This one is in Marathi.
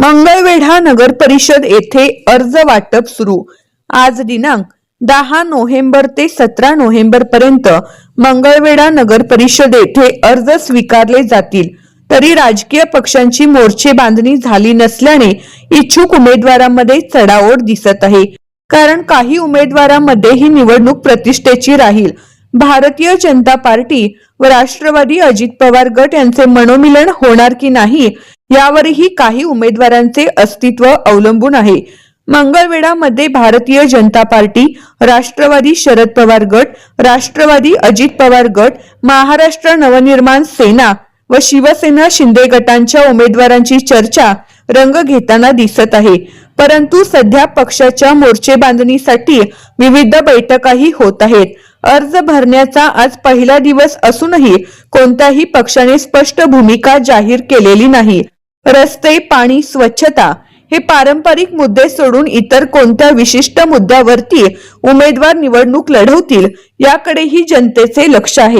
मंगळवेढा नगर परिषद येथे अर्ज वाटप सुरू. आज दिनांक दहा नोव्हेंबर ते सतरा नोव्हेंबर पर्यंत मंगळवेढा नगर परिषद येथे अर्ज स्वीकारले जातील. तरी राजकीय पक्षांची मोर्चे बांधणी झाली नसल्याने इच्छुक उमेदवारांमध्ये चढाओढ दिसत आहे. कारण काही उमेदवारांमध्ये ही निवडणूक प्रतिष्ठेची राहील. भारतीय जनता पार्टी व राष्ट्रवादी अजित पवार गट यांचे मनोमिलन होणार की नाही यावरही काही उमेदवारांचे अस्तित्व अवलंबून आहे. मंगळवेढामध्ये भारतीय जनता पार्टी राष्ट्रवादी शरद पवार गट राष्ट्रवादी अजित पवार गट महाराष्ट्र नवनिर्माण सेना व शिवसेना शिंदे गटांच्या उमेदवारांची चर्चा रंग घेताना दिसत आहे. परंतु सध्या पक्षाच्या मोर्चे बांधणीसाठी विविध बैठकाही होत आहेत. अर्ज भरण्याचा आज पहिला दिवस असूनही कोणत्याही पक्षाने स्पष्ट भूमिका जाहीर केलेली नाही. रस्ते पाणी स्वच्छता हे पारंपरिक मुद्दे सोडून इतर कोणत्या विशिष्ट मुद्द्यावरती उमेदवार निवडणूक लढवतील याकडेही जनतेचे लक्ष आहे.